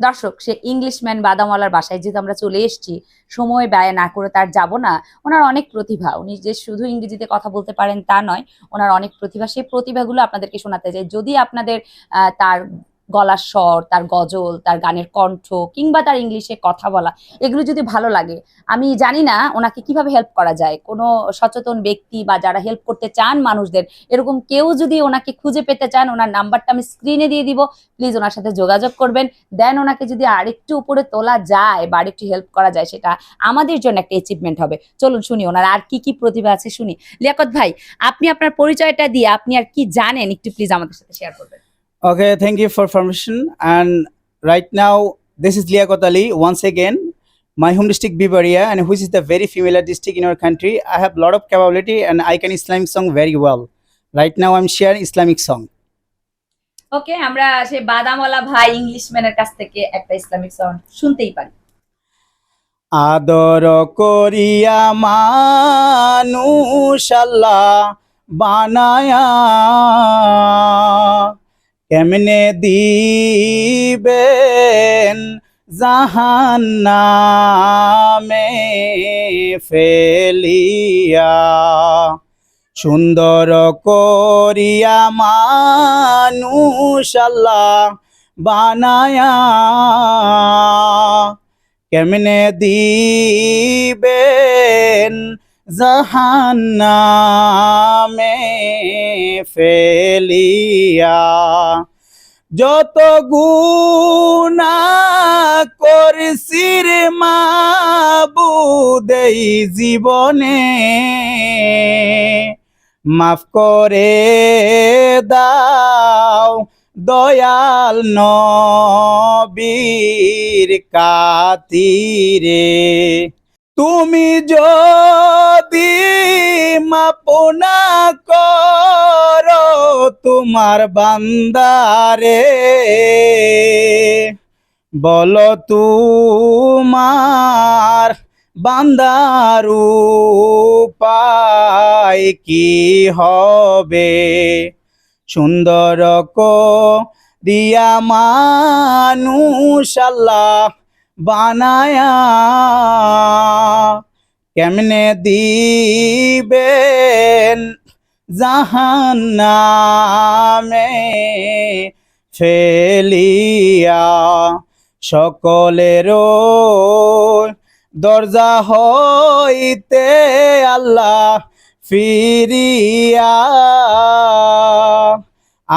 দর্শক, সে ইংলিশম্যান বাদামওয়ালার বাসায় যেহেতু আমরা চলে এসেছি, সময় ব্যয় না করে তার যাব না, ওনার অনেক প্রতিভা। উনি যে শুধু ইংরেজিতে কথা বলতে পারেন তা নয়, ওনার অনেক প্রতিভা। সেই প্রতিভাগুলো আপনাদেরকে শোনাতে চাই। যদি আপনাদের তার গলার স্বর, তার গজল, তার গানের কণ্ঠ কিংবা তার ইংলিশে কথা বলা, এগুলো যদি ভালো লাগে, আমি জানি না ওনাকে কীভাবে হেল্প করা যায়। কোনো সচেতন ব্যক্তি বা যারা হেল্প করতে চান মানুষদের, এরকম কেউ যদি ওনাকে খুঁজে পেতে চান, ওনার নাম্বারটা আমি স্ক্রিনে দিয়ে দিব প্লিজ ওনার সাথে যোগাযোগ করবেন। দেন ওনাকে যদি আরেকটু উপরে তোলা যায় বা আরেকটু হেল্প করা যায়, সেটা আমাদের জন্য একটা অ্যাচিভমেন্ট হবে। চলুন শুনি, ওনার আর কি কি প্রতিভা আছে শুনি। লিয়াকত ভাই, আপনি আপনার পরিচয়টা দিয়ে আপনি আর কি জানেন, একটু প্লিজ আমাদের সাথে শেয়ার করবেন। Okay, thank you for permission. And right now, this is Liakot Ali once again. My home district Bibaria, and which is the very familiar district in our country. I have a lot of capability, and I can Islamic song very well. Right now, I'm sharing Islamic song. ওকে আমরা সেই বাদামওয়ালা ভাই ইংলিশম্যানের কাছ থেকে একটা Islamic sound শুনতেই পারি আদর করিয়া মানুষ আল্লাহ বানায়া কেমনে দিবেন জাহান্নামে ফেলিয়া? সুন্দর করিয়া মানুষ আল্লাহ বানায়া। কেমনে দিবেন জাহান্নামে ফেলিয়া যত গুণা করছি রে মাবুদেই জীবনে মাফ করে দাও দয়াল নবীর কাতিরে। তুমি যদি মাপনা করো তোমার বান্দারে, বলো তোমার বান্দারু পায় কি হবে? সুন্দর কো দিয়া মানুষ আল্লাহ বানায়া কেমনে দিবেন জাহান্নামে ফেলিয়া সকলেরও দরজা হইতে আল্লাহ ফিরিয়া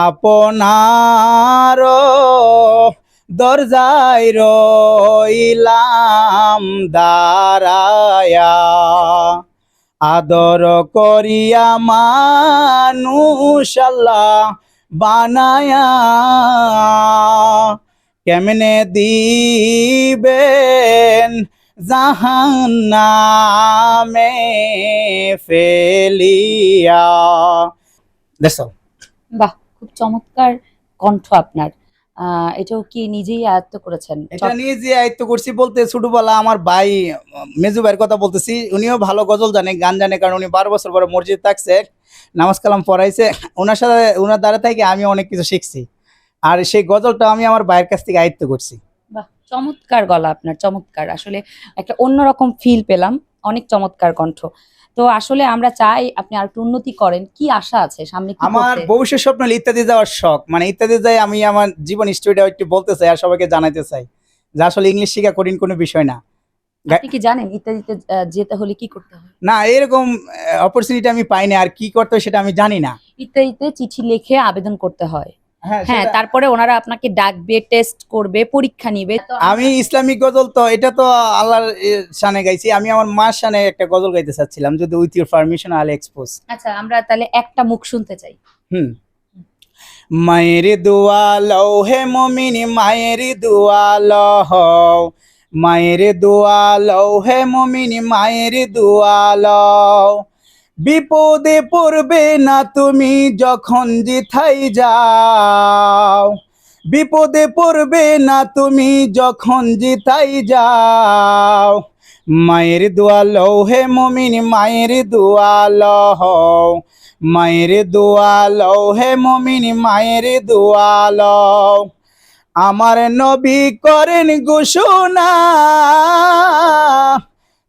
আপনার দরজায় রইলাম দাঁড়ায়া। আদর করিয়া মানুষ আল্লাহ বানায়া। কেমনে দিবেন জাহান্নামে ফেলিয়া? all. বাহ খুব চমৎকার কণ্ঠ আপনার। এটাও কি নিজেই আয়ত্ত করেছেন? এটা যে আয়ত্ত করছি। বলতে ছোটবেলা আমার ভাই মেজু ভাইয়ের কথা বলতেছি। উনিও ভালো গজল জানে গান জানে কারণ উনি বারো বছর পরে মসজিদ থাকছে নামাজ কালাম পড়াইছে। ওনার সাথে ওনার দ্বারা থেকে আমি অনেক কিছু শিখছি। আর সেই গজলটা আমি আমার ভাইয়ের কাছ থেকে আয়ত্ত করছি। বাহ চমৎকার গলা আপনার চমৎকার। আসলে একটা অন্যরকম ফিল পেলাম। অনেক চমৎকার কণ্ঠ। তো আসলে আমরা চাই আপনি আর একটু উন্নতি করেন। কি আশা আছে? সামনে আমার ভবিষ্যৎ স্বপ্ন ইত্যাদি যাওয়ার শখ। মানে ইত্যাদি যাই আমি আমার জীবন স্টোরিটা একটু বলতে চাই আর সবাইকে জানাতে চাই। যে আসলে ইংলিশ শেখা কঠিন কোনো বিষয় না। আপনি কি জানেন ইত্যাদিতে যেতে হলে কি করতে হয়? না এরকম অপরচুনিটি আমি পাইনি আর কি করতে হয় সেটা আমি জানি না। ইত্যাদিতে চিঠি লিখে আবেদন করতে হয়। হ্যাঁ তারপরে ওনারা আপনাকে ডাকবে টেস্ট করবে পরীক্ষা নিবে। আমি ইসলামিক গজল তো এটা তো আল্লাহর শানে গাইছি। আমি আমার মার শানে একটা গজল গাইতে চাচ্ছিলাম যদি উইথ ইউর পারমিশন আল এক্সপোজ আচ্ছা আমরা তাহলে একটা মুখ শুনতে চাই। হুম। মায়ের দোয়া লও হে মমিনি মায়ের দোয়া লও। মায়ের দোয়া লও হে মমিনি মায়ের দোয়া লও। বিপদে পড়বে না তুমি যখন জিথাই যাও। বিপদে পড়বে না তুমি যখন জিতাই যাও। মায়ের দোয়া লও হে মমিন, মায়ের দোয়া লও মায়ের দোয়া লও হে মমিন, মায়ের দোয়া লও আমার নবী করেন ঘোষণা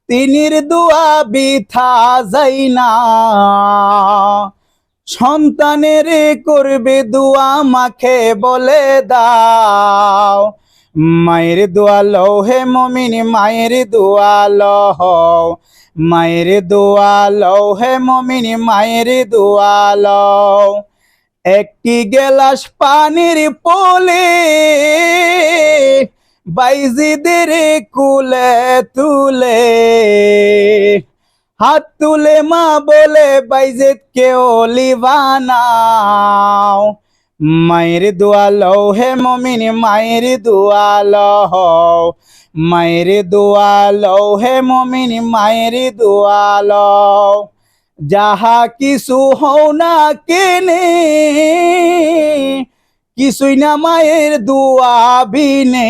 তিনির দুয়া বিথা যাই না। সন্তানের করবে দুয়া মাখে বলে দাও। মায়ের দোয়া লও হে মমিন, মায়ের দোয়া লও। মায়ের দোয়া লও হে মমিন, মায়ের দোয়া লও। একটি গেলাস পানির পোলে বাইজিদের কুলে তুলে, হাত তুলে মা বলে বাইজেত কেউ লিবানাও মায়ের দোয়া হে মমিন, মায়ের দোয়া লও মায়ের দোয়া লও হে মমিন, মায়ের দোয়া যাহা কিছু হও না কেনে কিছুই না মায়ের দোয়া বিনে।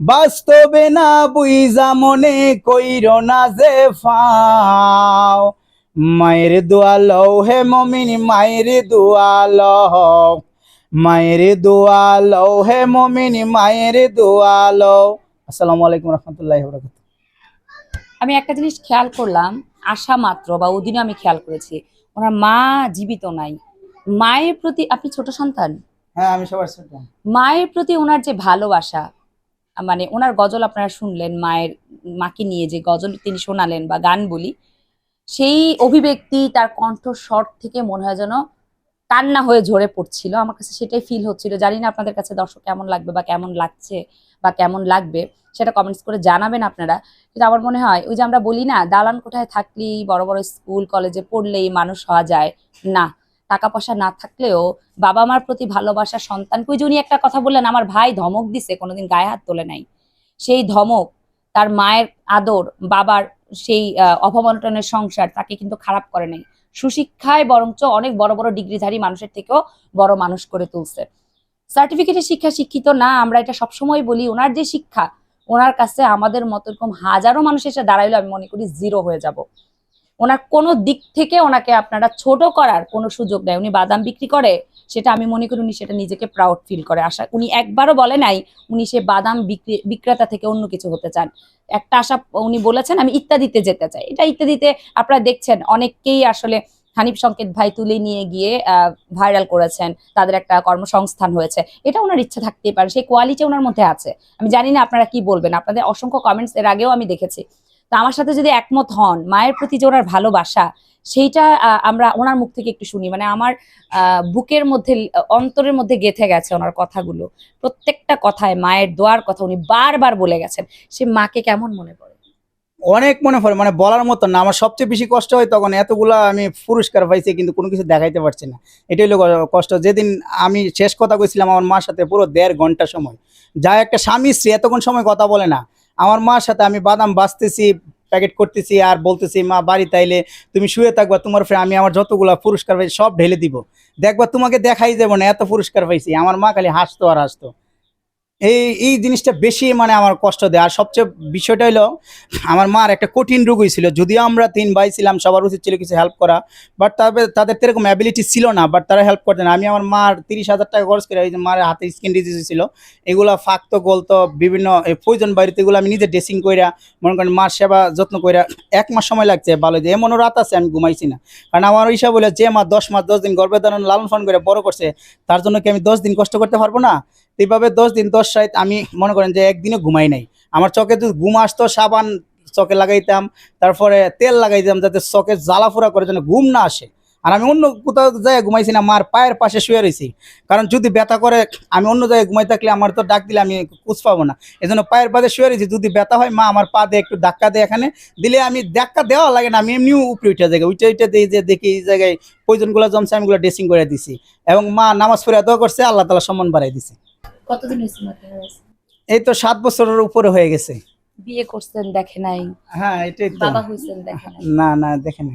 বাস্তবে না বুইজা মনে কইর না যে ফাও। মায়ের দোয়া লও হে মমিন, মায়ের দোয়া লও। মায়ের দোয়া লও হে মমিন, মায়ের দোয়া লও। আসসালামু আলাইকুম রহমতুল্লাহ বরকাত আমি একটা জিনিস খেয়াল করলাম, আশা মাত্র বা ওদিনও আমি খেয়াল করেছি, ওনার মা জীবিত নাই। মায়ের প্রতি আপনি ছোট সন্তান? হ্যাঁ আমি সবার ছোট। মায়ের প্রতি ওনার যে ভালোবাসা মানে ওনার গজল আপনারা শুনলেন মায়ের মাকে নিয়ে যে গজল তিনি শোনালেন বা গান বলি সেই অভিব্যক্তি তার কণ্ঠ কণ্ঠস্বর থেকে মনে হয় যেন কান্না হয়ে ঝরে পড়ছিল। আমার কাছে সেটাই ফিল হচ্ছিল। জানি না আপনাদের কাছে দর্শক কেমন লাগবে বা কেমন লাগছে বা কেমন লাগবে সেটা কমেন্টস করে জানাবেন আপনারা। কিন্তু আমার মনে হয় ওই যে আমরা বলি না দালান কোঠায় থাকলেই বড় বড় স্কুল কলেজে পড়লেই মানুষ হওয়া যায়। না টাকা পয়সা না থাকলেও বাবা মার প্রতি ভালোবাসা সন্তানকে ওই একটা কথা বললেন আমার ভাই ধমক দিছে কোনোদিন গায়ে হাত তোলে নাই। সেই ধমক তার মায়ের আদর বাবার সেই আহ, অপমানটনের সংসার তাকে কিন্তু খারাপ করে নাই। সুশিক্ষায় বরঞ্চ অনেক বড় বড় ডিগ্রিধারী মানুষের থেকেও বড় মানুষ করে তুলছে। সার্টিফিকেটের শিক্ষা শিক্ষিত না আমরা এটা সবসময় বলি ওনার যে শিক্ষা ওনার কাছে আমাদের মতো এরকম হাজারো মানুষ এসে দাঁড়াইলে আমি মনে করি জিরো হয়ে যাব। ওনার কোনো দিক থেকে ওনাকে আপনারা ছোট করার কোনো সুযোগ নেই উনি বাদাম বিক্রি করে, সেটা আমি মনে করি উনি সেটা নিজেকে প্রাউড ফিল করে। আশা, উনি একবারও বলে নাই উনি সে বাদাম বিক্রি, বিক্রেতা থেকে অন্য কিছু হতে চান। একটা আশা উনি বলেছেন, আমি ইত্যাদিতে যেতে চাই। এটা ইত্যাদিতে আপনারা দেখছেন, অনেককেই আসলে হানিফ সংকেত ভাই তুলে নিয়ে গিয়ে ভাইরাল করেছেন। তাদের একটা কর্মসংস্থান হয়েছে। এটা ওনার ইচ্ছা থাকতেই পারে সেই কোয়ালিটি ওনার মধ্যে আছে। আমি জানি না আপনারা কি বলবেন। আপনাদের অসংখ্য কমেন্টস এর আগেও আমি দেখেছি। আমার সাথে যদি একমত হন, মায়ের প্রতি যে ওনার ভালোবাসা, সেইটা আমরা ওনার মুখ থেকে একটু শুনি। মানে আমার বুকের মধ্যে, অন্তরের মধ্যে গেথে গেছে ওনার কথাগুলো। প্রত্যেকটা কথায় মায়ের দোয়ার কথা উনি বারবার বলে গেছেন। সে মাকে কেমন মনে পড়ে অনেক মনে পড়ে। মানে বলার মতো না। আমার সবচেয়ে বেশি কষ্ট হয় তখন এতগুলা আমি পুরস্কার পাইছি কিন্তু কোনো কিছু দেখাইতে পারছি না। এটাই হলো কষ্ট। যেদিন আমি শেষ কথা কইছিলাম আমার মার সাথে পুরো দেড় ঘণ্টা সময়। যা একটা স্বামী স্ত্রী এতক্ষণ সময় কথা বলে না। আমার মার সাথে আমি বাদাম বাঁচতেছি প্যাকেট করতেছি আর বলতেছি, মা, বাড়ি তাইলে তুমি শুয়ে থাকবা, তোমার ফ্রে আমি আমার যতগুলো পুরস্কার পাইছি সব ঢেলে দিব। দেখবা তোমাকে দেখাই যাব না, এত পুরস্কার পাইছি। আমার মা খালি হাসতো আর হাসতো। এই এই জিনিসটা বেশি মানে আমার কষ্ট দেয়। আর সবচেয়ে বিষয়টা হলো আমার মার একটা কঠিন রোগ ছিল। যদিও আমরা তিন ভাই ছিলাম, সবার উচিত ছিল কিছু হেল্প করা বাট তবে তাদের এরকম অ্যাবিলিটি ছিল না বাট তারা হেল্প করতেন। আমি আমার মার তিরিশ হাজার টাকা খরচ করে যে মার হাতে স্কিন ডিজিজ ছিল, এগুলো ফাঁকতো, গলতো, বিভিন্ন প্রয়োজন বাড়িতে এগুলো আমি নিজে ড্রেসিং কইরা, মনে করেন মার সেবা যত্ন কইরা এক মাস সময় লাগছে, ভালো যে এমনও রাত আছে, আমি ঘুমাইছি না। কারণ আমার হিসাব হলো যে মা দশ মাস দশ দিন গর্ভে ধারণ লালন ফান করে বড় করছে, তার জন্য কি আমি দশ দিন কষ্ট করতে পারব না? এইভাবে দশ দিন, দশ রাত আমি মনে করেন যে একদিনও ঘুমাই নাই। আমার চোখে যদি ঘুম আসতো, সাবান চোখে লাগাইতাম, তারপরে তেল লাগাইতাম যাতে চোখে জ্বালাফোড়া করে যেন ঘুম না আসে। আর আমি অন্য কোথাও জায়গায় ঘুমাইছি না, মার পায়ের পাশে শুয়ে রয়েছি কারণ যদি ব্যথা করে, আমি অন্য জায়গায় ঘুমাই থাকলে আমার তো ডাক দিলে আমি কুচ পাবো না। এই জন্য পায়ের পাশে শুয়ে রয়েছি যদি ব্যথা হয়, মা আমার পা দিয়ে একটু ধাক্কা দেয় এখানে। দিলে আমি ধাক্কা দেওয়া লাগে না, আমি এমনিও উপরে উঠে জায়গায় উঠে উঠে দিই যে দেখি এই জায়গায় প্রয়োজনগুলো জমছে, আমি ওগুলো ড্রেসিং করে দিছি। এবং মা নামাজ পড়ে দোয়া করছে, আল্লাহ তালা সম্মান বাড়াই দিছে। কতদিন হয়েছে মাকে হারাইছে? এই তো সাত বছরের উপরে হয়ে গেছে। বিয়ে করছেন দেখে নাই? হ্যাঁ এটাই তো। বাবা হয়েছেন দেখে নাই? না না দেখেন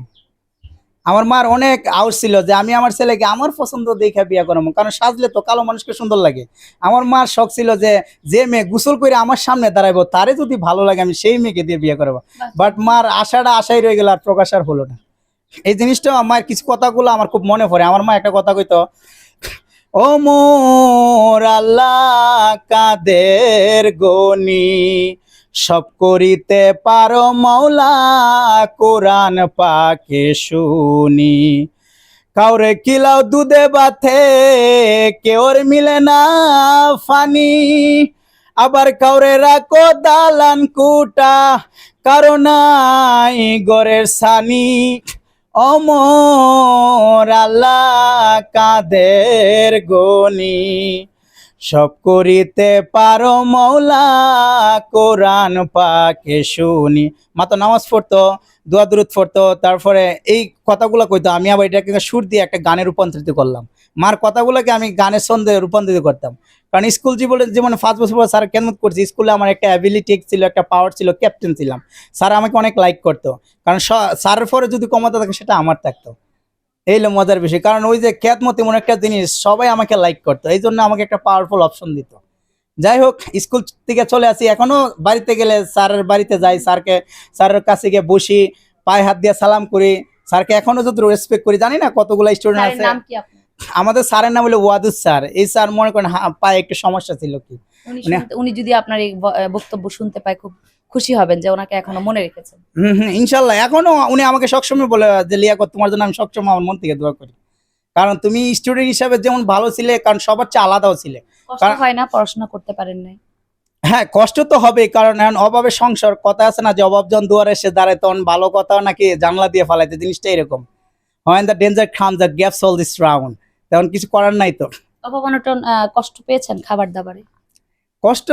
আমার মার অনেক আউট ছিল যে আমি আমার ছেলেকে আমার পছন্দ দেখে বিয়ে করাবো কারণ সাজলে তো কালো মানুষকে সুন্দর লাগে। আমার মার শখ ছিল যে যে মেয়ে গোসল করে আমার সামনে দাঁড়াবো তারে যদি ভালো লাগে আমি সেই মেয়েকে দিয়ে বিয়ে করব। বাট মার আশাটা আশাই রয়ে গেল আর প্রকাশ আর হলো না। এই জিনিসটা আমার কিছু কথাগুলো আমার খুব মনে পড়ে। আমার মা একটা কথা কইতো ও মোর আল্লাহ কাদের গনি? সব করিতে পারো মৌলা কোরআন পাকে শুনি। কাউরে কিলাও দুধে বাথে কেউর মিলে না ফানি। আবার কাউরে রাখো দালান কুটা কারণাই গরের সানি। অমর আল্লাহ কাদের গনি? সব করিতে পারো মৌলা, কোরআন পাকে শুনি। মাত্র নামাজ পড়তো, দোয়া দূরত পড়তো, তারপরে এই কথাগুলো কইতো, আমি আবার এটাকে সুর দিয়ে একটা গানে রূপান্তরিত করলাম। মার কথাগুলোকে আমি গানের ছন্দে রূপান্তরিত করতাম। কারণ স্কুল জীবনে যেমন পাঁচ বছর পর স্যার কেন করছি স্কুলে আমার একটা অ্যাবিলিটি ছিল একটা পাওয়ার ছিল ক্যাপ্টেন ছিলাম। স্যার আমাকে অনেক লাইক করতো। কারণ স্যারের পরে যদি ক্ষমতা থাকে সেটা আমার থাকতো। এই হলো মজার বিষয়। কারণ ওই যে খ্যাতমতি এমন একটা জিনিস সবাই আমাকে লাইক করতো। এই জন্য আমাকে একটা পাওয়ারফুল অপশন দিত। যাই হোক স্কুল থেকে চলে আসি। এখনও বাড়িতে গেলে স্যারের বাড়িতে যাই স্যারকে স্যারের কাছে গিয়ে বসি পায়ে হাত দিয়ে সালাম করি। স্যারকে এখনও যদি রেসপেক্ট করি জানি না কতগুলো স্টুডেন্ট আছে। আমাদের স্যারের নাম হলো ওয়াদুদ স্যার। এই স্যার মনে করেন পায়ে একটু সমস্যা ছিল কি? উনি মানে- যদি আপনার এই বক্তব্য শুনতে পায় খুব খুশি হবেন যে ওনাকে এখনও মনে রেখেছেন। হম হম ইনশাল্লাহ। এখনও উনি আমাকে সবসময় বলে যে লিয়াকত তোমার জন্য আমি সবসময় আমার মন থেকে দোয়া করি। কারণ তুমি স্টুডেন্ট হিসাবে যেমন ভালো ছিলে কারণ সবার চেয়ে আলাদাও ছিলে। কষ্ট কারণ- হয় না পড়াশোনা করতে পারেন নাই। হ্যাঁ কষ্ট তো হবে কারণ এখন অভাবে সংসার কথা আছে না যে অভাব জন দুয়ারে এসে দাঁড়ায় তখন ভালো কথা নাকি জানলা দিয়ে ফালাইতে জিনিসটা এরকম। হয় দ্য ডেঞ্জার খাম the gaps all this round তেমন কিছু করার নাই তো। কষ্ট পেয়েছেন খাবার দাবারে কষ্ট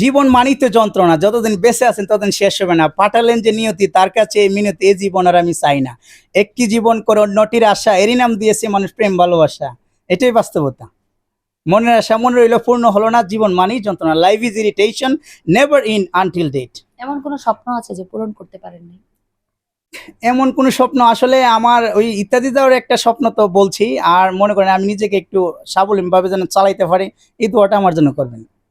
জীবন মানিত যন্ত্রণা যতদিন বেঁচে আছেন ততদিন শেষ হবে না। পাঠালেন যে নিয়তি তার কাছে এই মিনতি এই জীবন আর আমি চাই না। একটি জীবন করে অন্যটির আশা এরই নাম দিয়েছে মানুষ প্রেম ভালোবাসা। এটাই বাস্তবতা। মনের আশা মনে রইল পূর্ণ হলো না জীবন মানেই যন্ত্রণা। Life is irritation never in until date এমন কোনো স্বপ্ন আছে যে পূরণ করতে পারেননি? এমন কোন স্বপ্ন, আসলে আমার ওই ইত্যাদি দেওয়ার একটা স্বপ্ন তো বলছি, আর মনে করেন আমি নিজেকে একটু স্বাবলম্বীভাবে যেন চালাইতে পারি, এই দোয়াটা আমার জন্য করবেন।